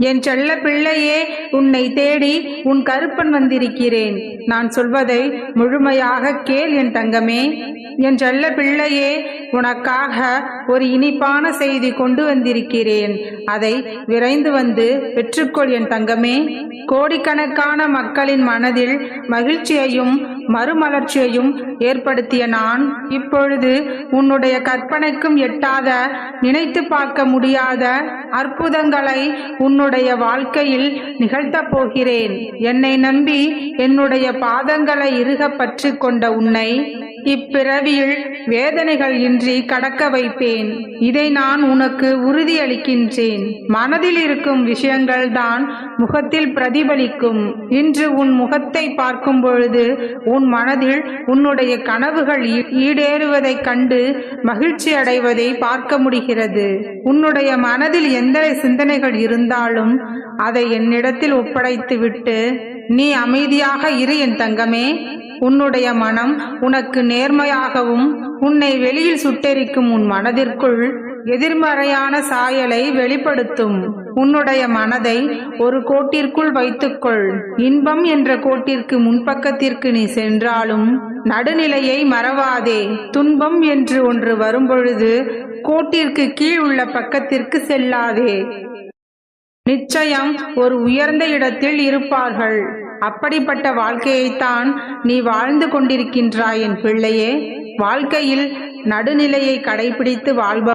என் செல்ல பிள்ளையே உன்னை தேடி உன் கருப்பன் வந்திருக்கிறேன். நான் சொல்வதை முழுமையாக கேள் என் தங்கமே. என் செல்ல பிள்ளையே உனக்காக ஒரு இனிப்பான செய்தி கொண்டு வந்திருக்கிறேன். அதை விரைந்து வந்து பெற்றுக்கொள் என் தங்கமே. கோடிக்கணக்கான மக்களின் மனதில் மகிழ்ச்சியையும் மறுமலர்ச்சியையும் ஏற்படுத்திய நான் இப்பொழுது உன்னுடைய கற்பனைக்கும் எட்டாத நினைத்து பார்க்க முடியாத அற்புதங்களை உன்னுடைய வாழ்க்கையில் நிகழ்த்தப் போகிறேன். என்னை நம்பி என்னுடைய பாதங்களை இறுக பற்றி கொண்ட உன்னை இப்பிறவியில் வேதனைகள் இன்றி கடக்க வைப்பேன். இதை நான் உனக்கு உறுதியளிக்கின்றேன். மனதில் இருக்கும் விஷயங்கள் தான் முகத்தில் பிரதிபலிக்கும். இன்று உன் முகத்தை பார்க்கும் பொழுது உன் மனதில் உன்னுடைய கனவுகள் ஈ- ஈடேறுவதைக் கண்டு மகிழ்ச்சி அடைவதை பார்க்க முடிகிறது. உன்னுடைய மனதில் எந்த சிந்தனைகள் இருந்தாலும் அதை என்னிடத்தில் ஒப்படைத்துவிட்டு நீ அமைதியாக இரு என் தங்கமே. உன்னுடைய மனம் உனக்கு நேர்மையாகவும் உன்னை வெளியில் சுட்டெரிக்கும் உன் மனதிற்குள் எதிர்மறையான சாயலை வெளிப்படுத்தும். உன்னுடைய மனதை ஒரு கோட்டிற்குள் வைத்துக்கொள். இன்பம் என்ற கோட்டிற்கு முன்பக்கத்திற்கு நீ சென்றாலும் நடுநிலையை மறவாதே. துன்பம் என்று ஒன்று வரும்பொழுது கோட்டிற்கு கீழ் உள்ள பக்கத்திற்கு செல்லாதே. நிச்சயம் ஒரு உயர்ந்த இடத்தில் இருப்பார்கள். அப்படிப்பட்ட வாழ்க்கையைத்தான் நீ வாழ்ந்து கொண்டிருக்கின்றாய் என் பிள்ளையே. வாழ்க்கையில் நடுநிலையை கடைபிடித்து வாழ்ப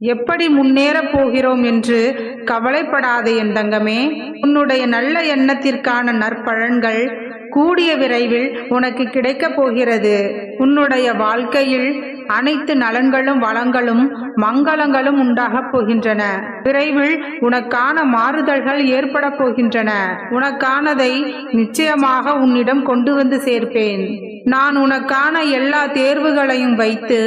எப்படி முன்னேறப் போகிறோம் என்று கவலைப்படாதே என் தங்கமே. உன்னுடைய நல்ல எண்ணத்திற்கான நற்பலன்கள் கூடிய விரைவில் உனக்கு கிடைக்கப் போகிறது. உன்னுடைய வாழ்க்கையில் அனைத்து நலன்களும் வளங்களும் மங்களங்களும் உண்டாகப் போகின்றன. விரைவில் உனக்கான மாறுதல்கள் ஏற்பட போகின்றன. உனக்கானதை நிச்சயமாக உன்னிடம் கொண்டு வந்து சேர்ப்பேன். நான் உனக்கான எல்லா தேர்வுகளையும் வைத்து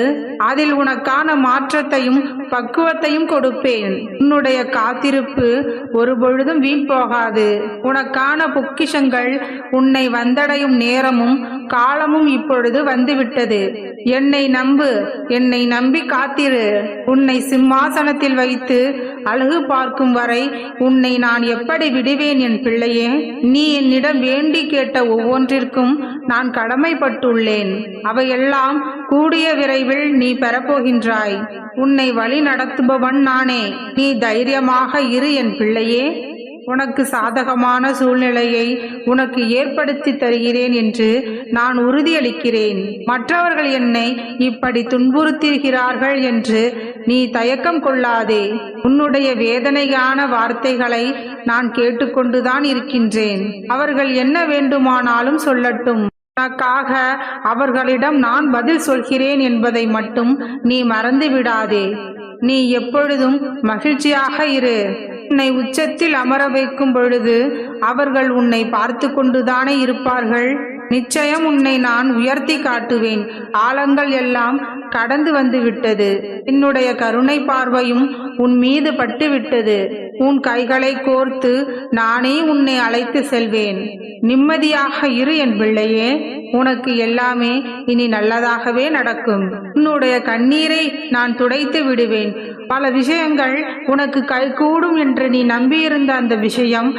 அதில் உனக்கான மாற்றத்தையும் பக்குவத்தையும் கொடுப்பேன். உன்னுடைய காத்திருப்பு ஒரு பொழுதும் வீண் போகாது. உனக்கான பொக்கிஷங்கள் உன்னை வந்தடையும் நேரமும் காலமும் இப்பொழுது வந்துவிட்டது. என்னை நம்பு என்னை நம்பி காத்திரு. உன்னை சிம்மாசனத்தில் வைத்து அழகு பார்க்கும் வரை உன்னை நான் எப்படி விடுவேன் என் பிள்ளையே? நீ என்னிடம் வேண்டி கேட்ட ஒவ்வொன்றிற்கும் நான் கடமைப்பட்டுள்ளேன். அவையெல்லாம் கூடிய விரைவில் நீ பெறப்போகின்றாய். உன்னை வழி நடத்துபவன் நானே. நீ தைரியமாக இரு என் பிள்ளையே. உனக்கு சாதகமான சூழ்நிலையை உனக்கு ஏற்படுத்தி தருகிறேன் என்று நான் உறுதியளிக்கிறேன். மற்றவர்கள் என்னை இப்படி துன்புறுத்துகிறார்கள் என்று நீ தயக்கம் கொள்ளாதே. உன்னுடைய வேதனையான வார்த்தைகளை நான் கேட்டுக்கொண்டுதான் இருக்கின்றேன். அவர்கள் என்ன வேண்டுமானாலும் சொல்லட்டும். உனக்காக அவர்களிடம் நான் பதில் சொல்கிறேன் என்பதை மட்டும் நீ மறந்து விடாதே. நீ எப்பொழுதும் மகிழ்ச்சியாக இரு. உன்னை உச்சத்தில் அமர வைக்கும் பொழுது அவர்கள் உன்னை பார்த்து கொண்டுதானே இருப்பார்கள். நிச்சயம் உன்னை நான் உயர்த்தி காட்டுவேன். ஆழங்கள் எல்லாம் கடந்து வந்து விட்டது என்னுடைய கருணை பார்வையும் உன் மீது பட்டு விட்டது உன் கைகளை கோர்த்து நானே உன்னை அழைத்து செல்வேன். நிம்மதியாக இரு என் பிள்ளையே உனக்கு எல்லாமே இனி நல்லதாகவே நடக்கும். உன்னுடைய கண்ணீரை நான் துடைத்து விடுவேன். பல விஷயங்கள் உனக்கு கைகூடும் என்று நீ நம்பியிருந்த அந்த விஷயம்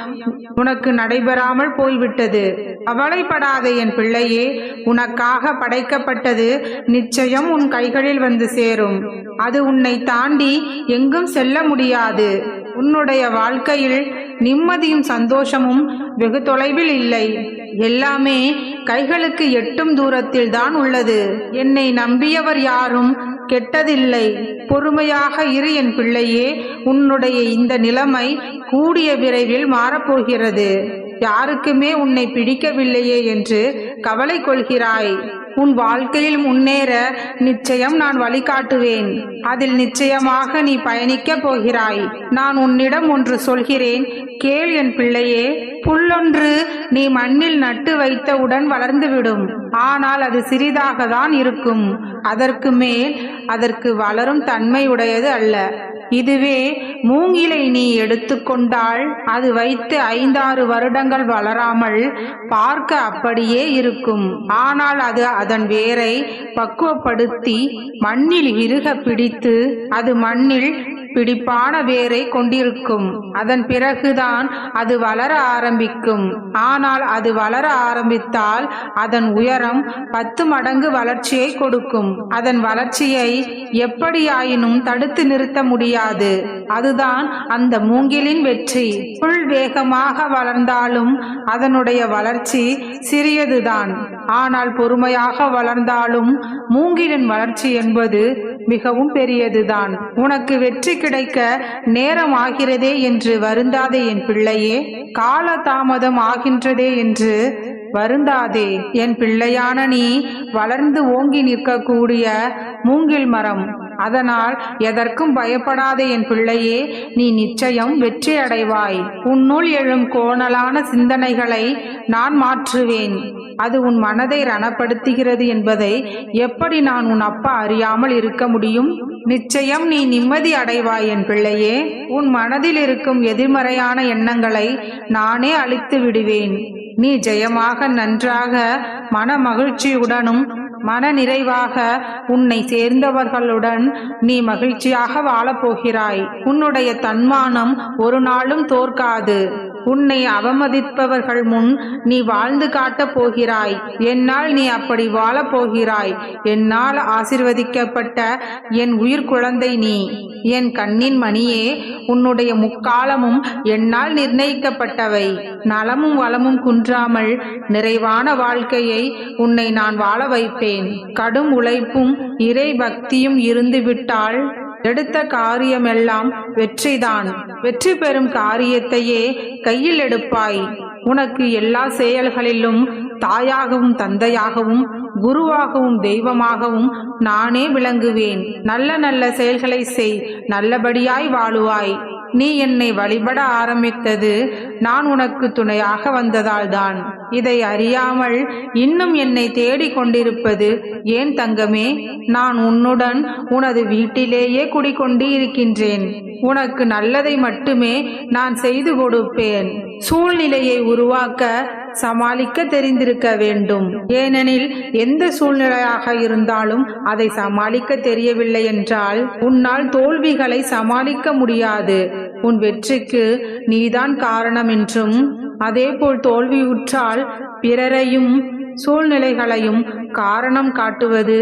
உனக்கு நடைபெறாமல் போய்விட்டது. அவளைப்படாத என் பிள்ளையே உனக்காக படைக்கப்பட்டது நிச்சயம் உன் கைகளில் வந்து சேரும். அது உன்னை தாண்டி எங்கும் செல்ல முடியாது. உன்னுடைய வாழ்க்கையில் நிம்மதியும் சந்தோஷமும் வெகு தொலைவில் இல்லை. எல்லாமே கைகளுக்கு எட்டும் தூரத்தில் தான் உள்ளது. என்னை நம்பியவர் யாரும் கெட்டதில்லை. பொறுமையாக இரு என் பிள்ளையே உன்னுடைய இந்த நிலைமை கூடிய விரைவில் மாறப்போகிறது. யாருக்குமே உன்னை பிடிக்கவில்லையே என்று கவலை கொள்கிறாய். உன் வாழ்க்கையில் முன்னேற நிச்சயம் நான் வழிகாட்டுவேன். அதில் நிச்சயமாக நீ பயணிக்கப் போகிறாய். நான் உன்னிடம் ஒன்று சொல்கிறேன். கேள் என் பிள்ளையே புல்லொன்று நீ மண்ணில் நட்டு வைத்தவுடன் வளர்ந்துவிடும். ஆனால் அது சிறிதாக தான் இருக்கும். அதற்கு மேல் அதற்கு வளரும் தன்மையுடையது அல்ல. இதுவே மூங்கிலை நீ எடுத்துக்கொண்டால் அது வைத்து ஐந்தாறு வருடங்கள் வளராமல் பார்க்க அப்படியே இருக்கும். ஆனால் அது அதன் வேரை பக்குவப்படுத்தி மண்ணில் இறுக பிடித்து அது மண்ணில் பிடிப்பான வேரை கொண்டிருக்கும். அதன் பிறகுதான் அது வளர ஆரம்பிக்கும். ஆனால் அது வளர ஆரம்பித்தால் அதன் உயரம் பத்து மடங்கு வளர்ச்சியை கொடுக்கும். அதன் வளர்ச்சியை எப்படியாயினும் தடுத்து நிறுத்த முடியாது. அதுதான் அந்த மூங்கிலின் வெற்றி. புல் வேகமாக வளர்ந்தாலும் அதனுடைய வளர்ச்சி சிறியதுதான். ஆனால் பொறுமையாக வளர்ந்தாலும் மூங்கிலின் வளர்ச்சி என்பது மிகவும் பெரியதுதான். உனக்கு வெற்றி கிடைக்க நேரம் ஆகிறதே என்று வருந்தாதே என் பிள்ளையே. கால தாமதம் ஆகின்றதே என்று வருந்தாதே. என் பிள்ளையான நீ வளர்ந்து ஓங்கி நிற்கக்கூடிய மூங்கில் மரம். அதனால் எதற்கும் பயப்படாதே என் பிள்ளையே நீ நிச்சயம் வெற்றி அடைவாய். உன்னுள் எழும் கோணலான சிந்தனைகளை நான் மாற்றுவேன். அது உன் மனதை ரணப்படுத்துகிறது என்பதை எப்படி நான் உன் அப்பா அறியாமல் இருக்க முடியும்? நிச்சயம் நீ நிம்மதி அடைவாய் என் பிள்ளையே. உன் மனதில் இருக்கும் எதிர்மறையான எண்ணங்களை நானே அழித்து விடுவேன். நீ ஜெயமாக நன்றாக மன மகிழ்ச்சியுடனும் மன நிறைவாக உன்னை சேர்ந்தவர்களுடன் நீ மகிழ்ச்சியாக வாழப்போகிறாய். உன்னுடைய தன்மானம் ஒரு நாளும் தோற்காது. உன்னை அவமதிப்பவர்கள் முன் நீ வாழ்ந்து காட்டப் போகிறாய். என்னால் நீ அப்படி வாழப் போகிறாய். என்னால் ஆசிர்வதிக்கப்பட்ட என் உயிர் குழந்தை நீ. என் கண்ணின் மணியே உன்னுடைய முக்காலமும் என்னால் நிர்ணயிக்கப்பட்டவை. நலமும் வளமும் குன்றாமல் நிறைவான வாழ்க்கையை உன்னை நான் வாழ வைப்பேன். கடும் உழைப்பும் இறை பக்தியும் இருந்துவிட்டால் எடுத்த காரியமெல்லாம் வெற்றிதான். வெற்றி பெறும் காரியத்தையே கையில் எடுப்பாய். உனக்கு எல்லா செயல்களிலும் தாயாகவும் தந்தையாகவும் குருவாகவும் தெய்வமாகவும் நானே விளங்குவேன். நல்ல நல்ல செயல்களை செய். நல்லபடியாய் வாழுவாய். நீ என்னை வழிபட ஆரம்பித்தது. நான் உனக்கு துணையாக வந்ததால்தான். இதை அறியாமல் இன்னும் என்னை தேடிக் கொண்டிருப்பது. ஏன் தங்கமே நான் உன்னுடன் உனது வீட்டிலேயே குடிக்கொண்டு இருக்கின்றேன் உனக்கு நல்லதை மட்டுமே நான் செய்து கொடுப்பேன். சூழ்நிலையை உருவாக்க சமாளிக்க தெரிந்திருக்க வேண்டும். ஏனெனில் எந்த சூழ்நிலையாக இருந்தாலும் அதை சமாளிக்க தெரியவில்லை என்றால் உன்னால் தோல்விகளை சமாளிக்க முடியாது. உன் வெற்றிக்கு நீதான் காரணம் என்றும் அதேபோல் தோல்வியுற்றால் பிறரையும் சூழ்நிலைகளையும் காரணம் காட்டுவது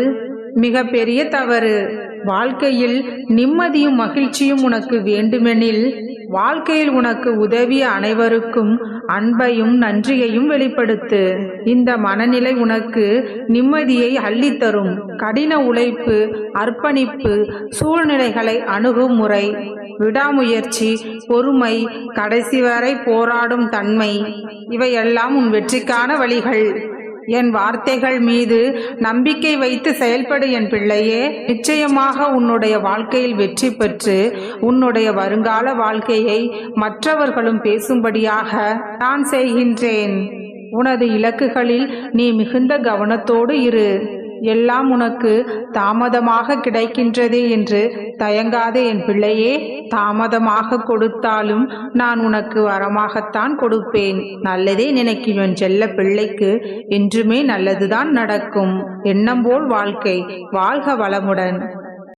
மிக பெரிய தவறு. வாழ்க்கையில் நிம்மதியும் மகிழ்ச்சியும் உனக்கு வேண்டுமெனில் வாழ்க்கையில் உனக்கு உதவிய அனைவருக்கும் அன்பையும் நன்றியையும் வெளிப்படுத்து. இந்த மனநிலை உனக்கு நிம்மதியை அள்ளித்தரும். கடின உழைப்பு அர்ப்பணிப்பு சூழ்நிலைகளை அணுகும் முறை. விடாமுயற்சி பொறுமை கடைசி வரை போராடும் தன்மை. இவையெல்லாம் உன் வெற்றிக்கான வழிகள். என் வார்த்தைகள் மீது நம்பிக்கை வைத்து செயல்படு என் பிள்ளையே. நிச்சயமாக உன்னுடைய வாழ்க்கையில் வெற்றி பெற்று உன்னுடைய வருங்கால வாழ்க்கையை மற்றவர்களும் பேசும்படியாக நான் செய்கின்றேன். உனது இலக்குகளில் நீ மிகுந்த கவனத்தோடு இரு. எல்லாம் உனக்கு தாமதமாக கிடைக்கின்றதே என்று தயங்காதே என் பிள்ளையே தாமதமாக கொடுத்தாலும் நான் உனக்கு வரமாகத்தான் கொடுப்பேன். நல்லதே நினைக்கும் என் செல்ல பிள்ளைக்கு என்றுமே நல்லதுதான் நடக்கும். எண்ணம் போல் வாழ்க்கை வாழ்க வளமுடன்.